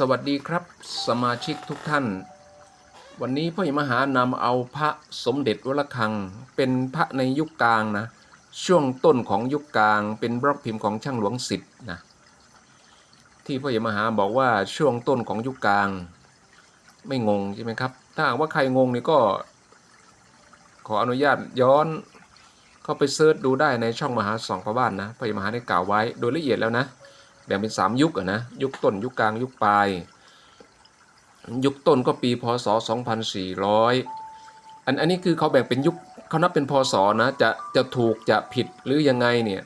สวัสดีครับ สมาชิกทุกท่าน วันนี้พ่อใหญ่มหานำเอาพระสมเด็จวัดระฆัง เป็นพระในยุคกลางนะ ช่วงต้นของยุคกลางเป็นบล็อกพิมพ์ของช่างหลวงสิทธ์นะที่พ่อใหญ่มหาบอกว่าช่วงต้นของยุคกลาง ไม่งงใช่ไหมครับ ถ้าหากว่าใครงงนี่ก็ ขออนุญาตย้อน เข้าไปเซิร์ชดูได้ในช่องมหาสองพระบ้านนะพ่อใหญ่มหาได้กล่าวไว้โดยละเอียดแล้วนะ แบ่งเป็น 3 ยุคอะนะยุคต้นยุคกลางยุคปลาย ยุคต้นก็ปีพศ 2400 อันอันนี้คือเขาแบ่งเป็นยุคเขานับเป็นพศนะจะจะถูกจะผิดหรือยังไงเนี่ย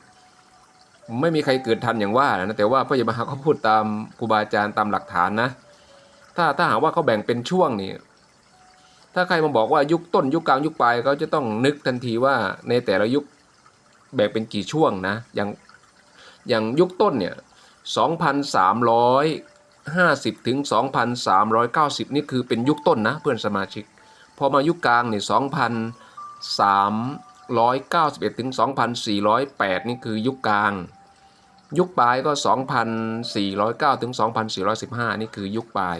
ไม่มีใครเกิดทันอย่างว่านะแต่ว่าพระยามาเขาพูดตามครูบาอาจารย์ตามหลักฐานนะ ถ้าถ้าหากว่าเขาแบ่งเป็นช่วงนี่ถ้าใครมาบอกว่ายุคต้นยุคกลางยุคปลายเขาจะต้องนึกทันทีว่าในแต่ละยุคแบ่งเป็นกี่ช่วงนะอย่างอย่างยุคต้นเนี่ย 2,350 ถึง 2,390 นี่คือเป็นยุคต้นนะเพื่อนสมาชิก พอมายุคกลางเนี่ย2,391 ถึง 2,408 นี่คือยุคกลาง ยุคปลายก็ 2,409 ถึง 2,415 นี่คือยุคปลาย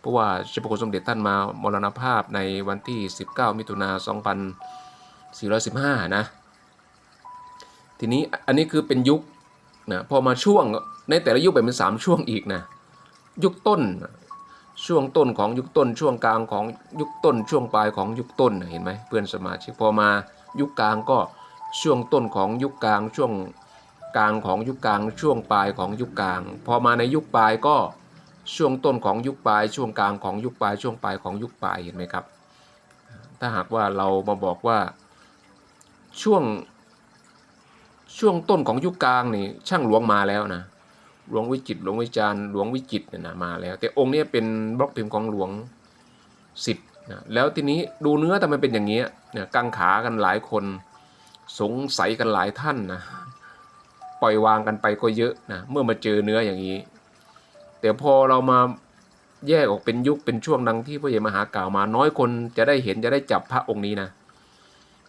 เพราะว่าเจ้าพระคุณสมเด็จท่านมามรณภาพในวันที่ 19 มิถุนา2415 นะ ทีนี้อันนี้คือเป็นยุค นะพอมาช่วงในแต่ละยุคแบ่งเป็นสามช่วงอีกนะยุคต้น ช่วงต้นของยุคต้น ช่วงกลางของยุคต้น ช่วงปลายของยุคต้นเห็นไหมเพื่อนสมาชิกพอมายุคกลางก็ช่วงต้นของยุคกลาง ช่วงกลางของยุคกลาง ช่วงปลายของยุคกลาง พอมาในยุคปลายก็ช่วงต้นของยุคปลาย ช่วงกลางของยุคปลาย ช่วงปลายของยุคปลายเห็นไหมครับ ถ้าหากว่าเรามาบอกว่าช่วง ช่วงต้นของยุคกลางนี่ช่างหลวงมาแล้วนะหลวงวิจิตหลวงวิจารหลวงวิจิตเนี่ยนะมาแล้ว แต่องค์นี้เป็นบล็อกพิมพ์ของหลวงสิทธิ์นะแล้วทีนี้ดูเนื้อทำไมเป็นอย่างเงี้ยเนี่ยกังขากันหลายคนสงสัยกันหลายท่านนะปล่อยวางกันไปก็เยอะนะเมื่อมาเจอเนื้ออย่างนี้ แต่พอเรามาแยกออกเป็นยุคเป็นช่วงดังที่พระเยมหากล่าวมา น้อยคนจะได้เห็นจะได้จับพระองค์นี้นะ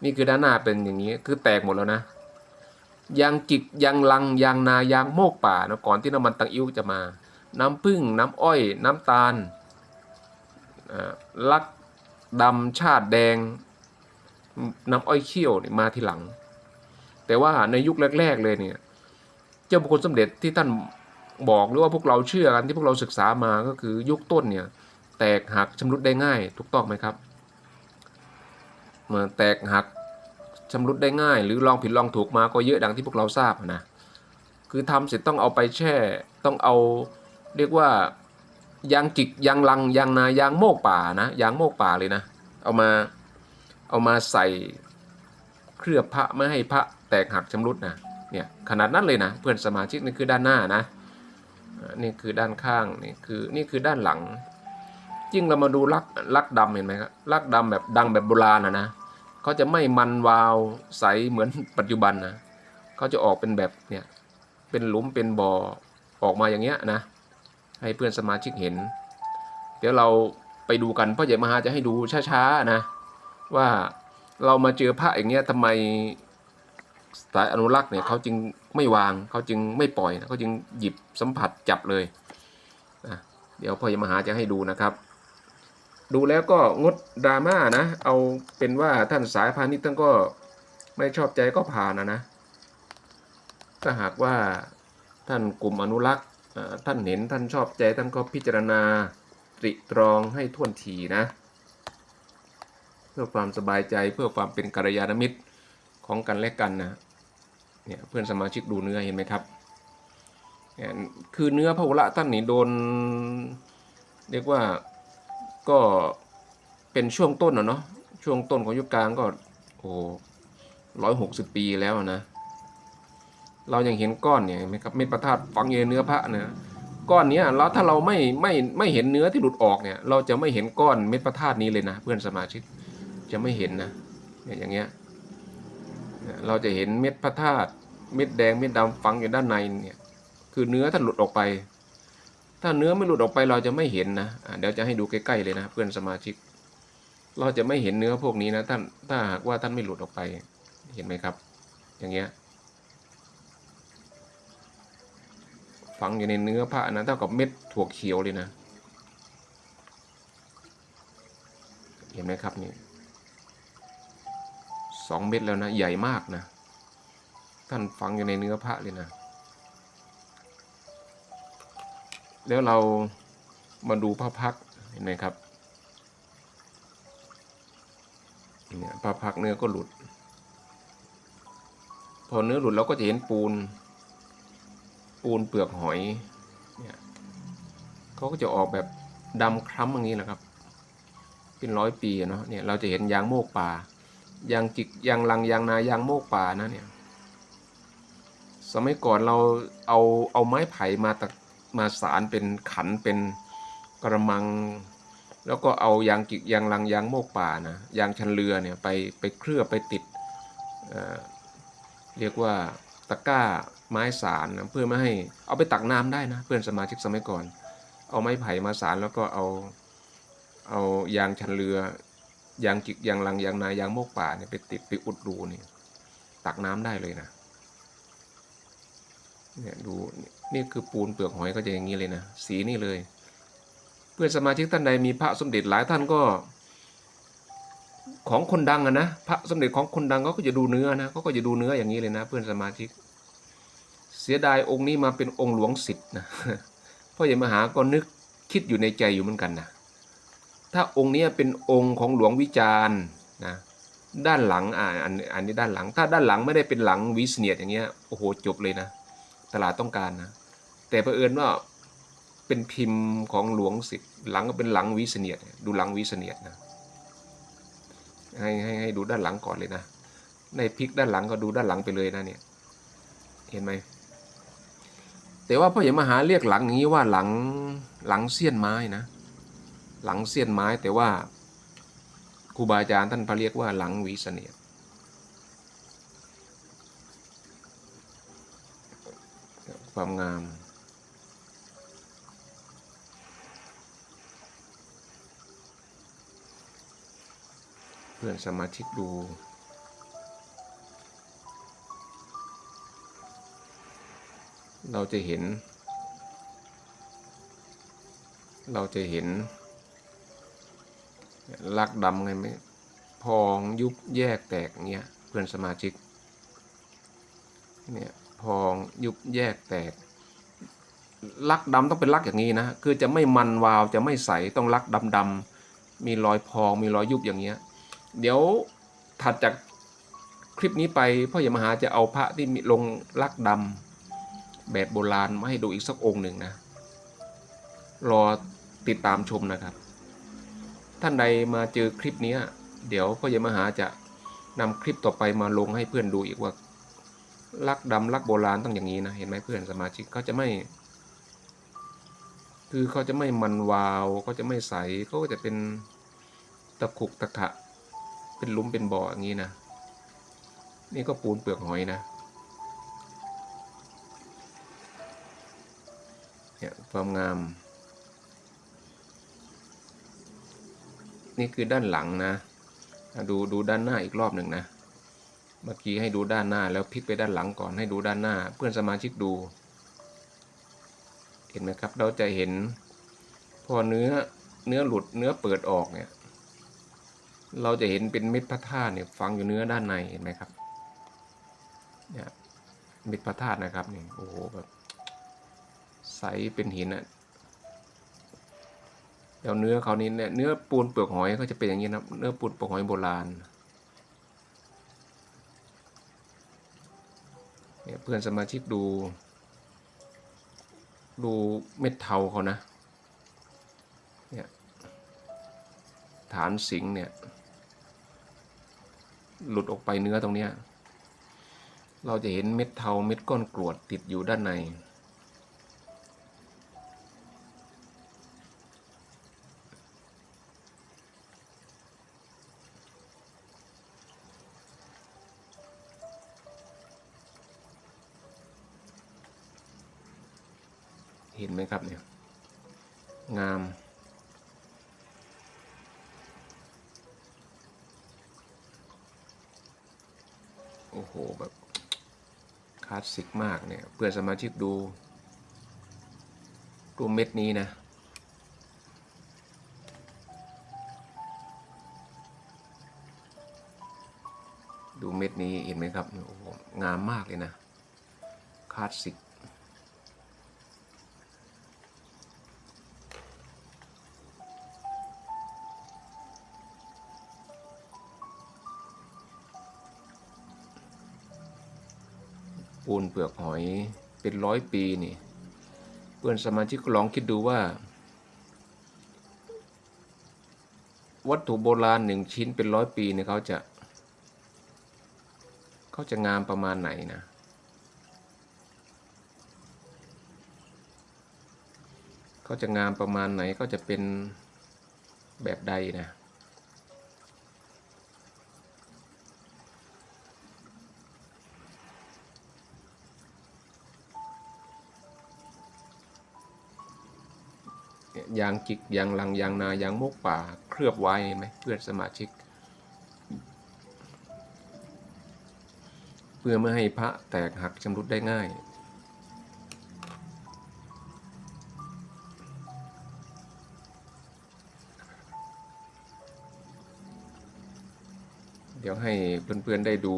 นี่คือด้านหน้าเป็นอย่างนี้คือแตกหมดแล้วนะ ยางจิกยางลังยางนายางโมกป่านะก่อนที่น้ำมันตังอิ้วจะมา น้ำผึ้งน้ำอ้อย น้ำตาลลักดำชาติแดง น้ำอ้อยเขี้ยวนี่มาทีหลัง แต่ว่าในยุคแรก ๆ เลยเนี่ย เจ้าบุคคลสมเด็จที่ท่านบอกหรือว่าพวกเราเชื่อกันที่พวกเราศึกษามาก็คือยุคต้นเนี่ย แตกหักชำรุดได้ง่าย ถูกต้องไหมครับเมื่อแตกหัก ชำรุดได้ง่าย หรือลองผิดลองถูกมาก็เยอะดังที่พวกเราทราบนะคือทำเสร็จต้องเอาไปแช่ ต้องเอาเรียกว่ายางจิกยางลังยางนายางโมกป่านะยางโมกป่าเลยนะ เอามาเอามาใส่เคลือบพระไม่ให้พระแตกหักชำรุดนะเนี่ยขนาดนั้นเลยนะ เพื่อนสมาชิกนี่คือด้านหน้านะนี่คือด้านข้างนี่คือนี่คือด้านหลังยิ่งเรามาดูลักลักดำเห็นไหมครับลักดำแบบดังแบบโบราณนะนะ เขาจะไม่มันวาวใสเหมือนปัจจุบันนะเขาจะออกเป็นแบบเนี่ยเป็นหลุมเป็นบ่อออกมาอย่างเงี้ยนะ ให้เพื่อนสมาชิกเห็น เดี๋ยวเราไปดูกันพ่อใหญ่มหาจะให้ดูช้าๆนะ ว่าเรามาเจอพระอย่างเงี้ยทำไมสายอนุรักษ์เนี่ยเขาจึงไม่วางเขาจึงไม่ปล่อยนะเขาจึงหยิบสัมผัสจับเลยนะเดี๋ยวพ่อใหญ่มหาจะให้ดูนะครับ ดูแล้วก็งดดราม่านะ เอาเป็นว่าท่านสายพาณิชย์ท่านก็ไม่ชอบใจก็ผ่านนะนะ ถ้าหากว่าท่านกลุ่มอนุรักษ์ท่านเห็นท่านชอบใจท่านก็พิจารณาตริตรองให้ท่วนทีนะ เพื่อความสบายใจเพื่อความเป็นกัลยาณมิตรของกันและกันนะเนี่ยเพื่อนสมาชิกดูเนื้อเห็นไหมครับเนี่ยคือเนื้อพระวระท่านนี่โดน เรียกว่า ก็เป็นช่วงต้นอะเนาะช่วงต้นของยุคกลางก็โอ้ร้อยหกสิบปีแล้วนะ เรายังเห็นก้อนเนี่ยเห็นไหมครับเม็ดประทัดฝังอยู่ในเนื้อพระนะก้อนเนี้ยเราถ้าเราไม่ไม่ไม่เห็นเนื้อที่หลุดออกเนี่ย เราจะไม่เห็นก้อนเม็ดประทัดนี้เลยนะเพื่อนสมาชิกจะไม่เห็นนะเนี่ยอย่างเงี้ยเนี่ยเราจะเห็นเม็ดพระธาตุเม็ดแดงเม็ดดำฝังอยู่ด้านในเนี่ย คือเนื้อถ้าหลุดออกไป ถ้าเนื้อไม่หลุดออกไปเราจะไม่เห็นนะเดี๋ยวจะให้ดูใกล้ๆเลยนะเพื่อนสมาชิก เราจะไม่เห็นเนื้อพวกนี้นะท่านถ้าหากว่าท่านไม่หลุดออกไปเห็นไหมครับ อย่างเงี้ยฝังอยู่ในเนื้อพระนะเท่ากับเม็ดถั่วเขียวเลยนะ เห็นไหมครับนี่สองเม็ดแล้วนะ ใหญ่มากนะ ท่านฝังอยู่ในเนื้อพระเลยนะ แล้วเรามาดูพระพักเห็นไหมครับเนี่ยพระพักเนื้อก็หลุด พอเนื้อหลุดเราก็จะเห็นปูน ปูนเปลือกหอยเนี่ยเขาก็จะออกแบบดำคล้ำอย่างนี้แหละครับ เป็นร้อยปีเนาะเนี่ยเราจะเห็นยางโมกป่ายางจิกยางลังยางนายางโมกป่านะเนี่ยสมัยก่อนเราเอาเอาไม้ไผ่มาตะ มาสารเป็นขันเป็นกระมัง แล้วก็เอายางจิกยางลังยางโมกป่านะยางชันเรือเนี่ยไปไปเคลือบไปติดเเรียกว่าตะกร้าไม้สารนะเพื่อไม่ให้เอาไปตักน้ำได้นะเพื่อนสมาชิกสมัยก่อน เอาไม้ไผ่มาสารแล้วก็เอาเอายางชันเรือยางจิกยางลังยางนายางโมกป่าเนี่ยไปติดไปอุดรูนี่ตักน้ำได้เลยนะ เนี่ยดูนี่คือปูนเปลือกหอยก็จะอย่างนี้เลยนะสีนี่เลย เพื่อนสมาชิกท่านใดมีพระสมเด็จหลายท่านก็ ของคนดังอะนะพระสมเด็จของคนดังเขาก็จะดูเนื้อนะเขาก็จะดูเนื้ออย่างนี้เลยนะ เพื่อนสมาชิก เสียดายองค์นี้มาเป็นองค์หลวงสิทธิ์นะพ่อใหญ่มหาก็นึกคิดอยู่ในใจอยู่เหมือนกันนะถ้าองค์นี้เป็นองค์ของหลวงวิจารณ์นะด้านหลังอ่าอันอันนี้ด้านหลัง ถ้าด้านหลังไม่ได้เป็นหลังวิสเนียดอย่างเงี้ยโอ้โหจบเลยนะ ตลาดต้องการนะแต่เผอิญว่าเป็นพิมพ์ของหลวงสิทธิ์หลังก็เป็นหลังวิสเนียดดูหลังวิสเนียดนะให้ให้ให้ดูด้านหลังก่อนเลยนะ ในพลิกด้านหลังก็ดูด้านหลังไปเลยนะเนี่ยเห็นไหมแต่ว่าพ่อใหญ่มหาเรียกหลังอย่างนี้ว่าหลังหลังเสี้ยนไม้นะ หลังเสี้ยนไม้แต่ว่าครูบาอาจารย์ท่านพระเรียกว่าหลังวิสเนียด ความงาม เพื่อนสมาชิกดูเราจะเห็น เราจะเห็นลักดำไงไหมพองยุบแยกแตกเงี้ยเพื่อนสมาชิกเนี่ย พองยุบแยกแตก ลักดำต้องเป็นลักอย่างนี้นะคือจะไม่มันวาวจะไม่ใสต้องลักดำดำๆมีรอยพองมีรอยยุบอย่างเงี้ยเดี๋ยวถัดจากคลิปนี้ไปพ่อใหญ่มหาจะเอาพระที่มีลงลักดำแบบโบราณมาให้ดูอีกสักองค์หนึ่งนะ รอติดตามชมนะครับ ท่านใดมาเจอคลิปนี้ เดี๋ยวพ่อใหญ่มหาจะนำคลิปต่อไปมาลงให้เพื่อนดูอีกว่า ลักดำลักโบราณต้องอย่างนี้นะ เห็นไหมเพื่อนสมาชิกเขาจะไม่ คือเขาจะไม่มันวาวเขาจะไม่ใสเขาก็จะเป็นตะขุกตะขะ เป็นลุมเป็นบ่ออย่างนี้นะ นี่ก็ปูนเปลือกหอยนะเนี่ยความงาม นี่คือด้านหลังนะอะดูดูด้านหน้าอีกรอบหนึ่งนะ เมื่อกี้ให้ดูด้านหน้าแล้วพลิกไปด้านหลังก่อนให้ดูด้านหน้า เพื่อนสมาชิกดู เห็นไหมครับ เราจะเห็น พอเนื้อเนื้อหลุดเนื้อเปิดออกเนี่ย เราจะเห็นเป็นเม็ดพระธาตุเนี่ยฝังอยู่เนื้อด้านในเห็นไหมครับเนี่ยเม็ดพระธาตุนะครับนี่โอ้โหแบบใสเป็นหินอะแล้วเนื้อเขานี่เนี่ยเนื้อปูนเปลือกหอยเขาจะเป็นอย่างนี้นะเนื้อปูนเปลือกหอยโบราณ เนี่ยเพื่อนสมาชิกดู ดูเม็ดเทาเขานะ เนี่ยฐานสิงเนี่ย หลุดออกไปเนื้อตรงเนี้ย เราจะเห็นเม็ดเทาเม็ดก้อนกรวดติดอยู่ด้านใน ไหมครับเนี่ยงาม โอ้โห แบบคลาสสิกมากเนี่ย เพื่อนสมาชิกดู ดูเม็ดนี้นะดูเม็ดนี้เห็นไหมครับโอ้โหงามมากเลยนะ คลาสสิก ปูนเปลือกหอยเป็นร้อยปีนี่เพื่อนสมาชิกก็ลองคิดดูว่า วัตถุโบราณหนึ่งชิ้นเป็นร้อยปีเนี่ยเขาจะเขาจะงามประมาณไหนนะเขาจะงามประมาณไหนก็จะเป็นแบบใดนะ ยางจิกยางลังยางนายางมกป่าเคลือบไว้เห็นไหมเพื่อนสมาชิก เพื่อไม่ให้พระแตกหักชำรุดได้ง่ายเดี๋ยวให้เพื่อนๆได้ดู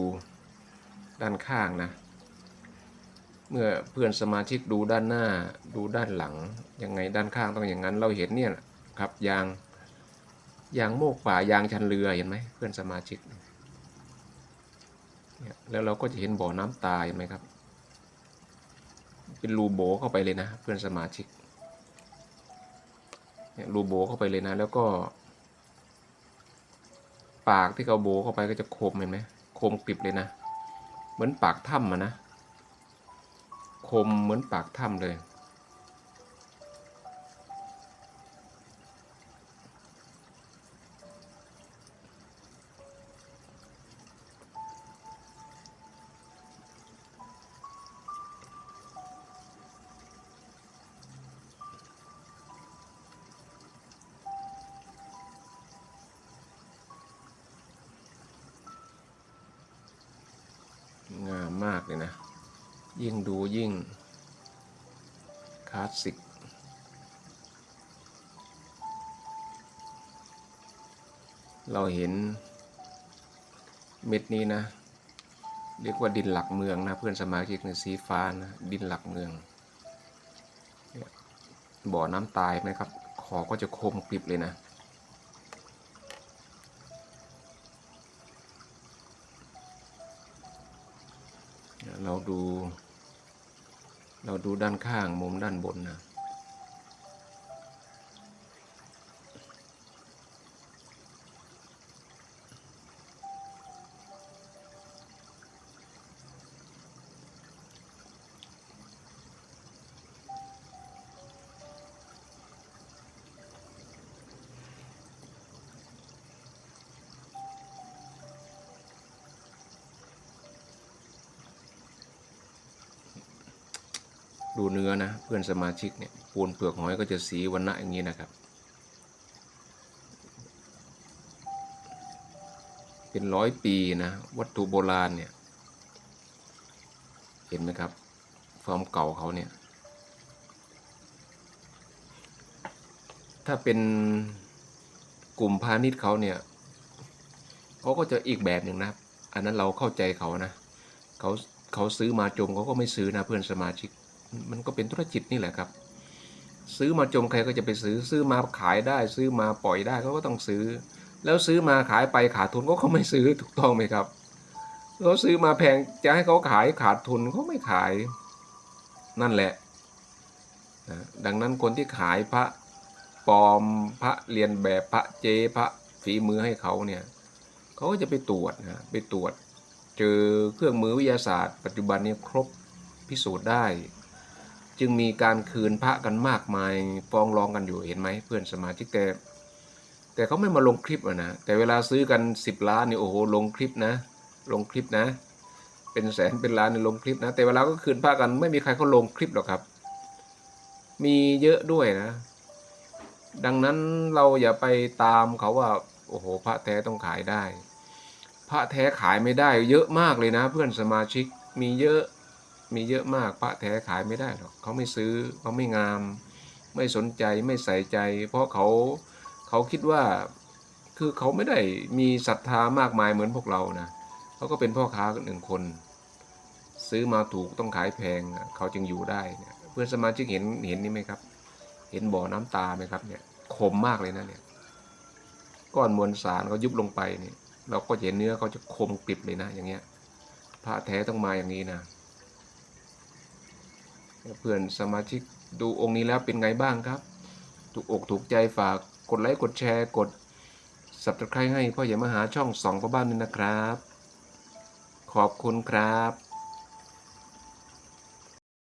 ด้านข้างนะ เมื่อเพื่อนสมาชิกดูด้านหน้าดูด้านหลัง ยังไงด้านข้างต้องอย่างนั้นเราเห็นเนี่ยครับยางยางโมกป่ายางชันเรือเห็นไหมเพื่อนสมาชิกเนี่ยแล้วเราก็จะเห็นบ่อน้ำตายไหมครับ เป็นรูโบเข้าไปเลยนะ เพื่อนสมาชิกเนี่ยรูโบเข้าไปเลยนะ แล้วก็ ปากที่เขาโบเข้าไปก็จะคมเห็นไหมคมกริบเลยนะ เหมือนปากถ้ำอะนะ คมเหมือนปากถ้ำเลย ยิ่งดูยิ่งคลาสสิก เราเห็นเม็ดนี้นะ เรียกว่าดินหลักเมืองนะ เพื่อนสมาชิกในสีฟ้านะ ดินหลักเมืองเบ่อน้ำตายไหมครับ ขอก็จะคมกริบเลยนะเราดู เราดูด้านข้างมุมด้านบนนะ ดูเนื้อนะเพื่อนสมาชิกเนี่ยปูนเปลือกหอยก็จะสีวันณะอย่างนี้นะครับ เป็นร้อยปีนะวัตถุโบราณเนี่ยเห็นไหมครับความเก่าเขาเนี่ยถ้าเป็นกลุ่มพาณิชย์เขาเนี่ยเขาก็จะอีกแบบหนึ่งนะอันนั้นเราเข้าใจเขานะเขาเขาซื้อมาจมเขาก็ไม่ซื้อนะเพื่อนสมาชิก มันก็เป็นธุรกิจนี่แหละครับ ซื้อมาจมใครก็จะไปซื้อซื้อมาขายได้ ซื้อมาปล่อยได้เขาก็ต้องซื้อ แล้วซื้อมาขายไปขาดทุนก็เขาไม่ซื้อถูกต้องไหมครับเราซื้อมาแพงจะให้เขาขายขาดทุนเขาไม่ขายนั่นแหละนะดังนั้นคนที่ขายพระปลอมพระเรียนแบบพระเจพระฝีมือให้เขาเนี่ยเขาก็จะไปตรวจนะไปตรวจ เจอเครื่องมือวิทยาศาสตร์ ปัจจุบันนี้ครบพิสูจน์ได้ จึงมีการคืนพระกันมากมายฟ้องร้องกันอยู่เห็นไหมเพื่อนสมาชิกแต่แต่เขาไม่มาลงคลิปอะนะแต่เวลาซื้อกัน 10 ล้านนี่โอ้โหลงคลิปนะ ลงคลิปนะ เป็นแสนเป็นล้านในลงคลิปนะ แต่เวลาก็คืนพระกันไม่มีใครเขาลงคลิปหรอกครับ มีเยอะด้วยนะ ดังนั้นเราอย่าไปตามเขาว่าโอ้โห พระแท้ต้องขายได้ พระแท้ขายไม่ได้ เยอะมากเลยนะ เพื่อนสมาชิกมีเยอะ มีเยอะมากพระแท้ขายไม่ได้หรอกเขาไม่ซื้อเขาไม่งาม ไม่สนใจไม่ใส่ใจ เพราะเขาเขาคิดว่าคือเขาไม่ได้มีศรัทธามากมายเหมือนพวกเรานะเขาก็เป็นพ่อค้าหนึ่งคน ซื้อมาถูกต้องขายแพงเขาจึงอยู่ได้เนี่ยเพื่อนสมาชิกเห็นเห็นนี่ไหมครับ เห็นบ่อน้ำตาไหมครับเนี่ยคมมากเลยนะเนี่ยก้อนมวลสารเขายุบลงไปเนี่ยเราก็เห็นเนื้อเขาจะคมกริบเลยนะอย่างเงี้ยพระแท้ต้องมาอย่างนี้นะ เพื่อนสมาชิกดูองค์นี้แล้วเป็นไงบ้างครับ ถูกอกถูกใจฝากกดไลค์กดแชร์กด subscribe ให้พ่อใหญ่มหาช่องสองพ่อบ้านนี่นะครับ ขอบคุณครับ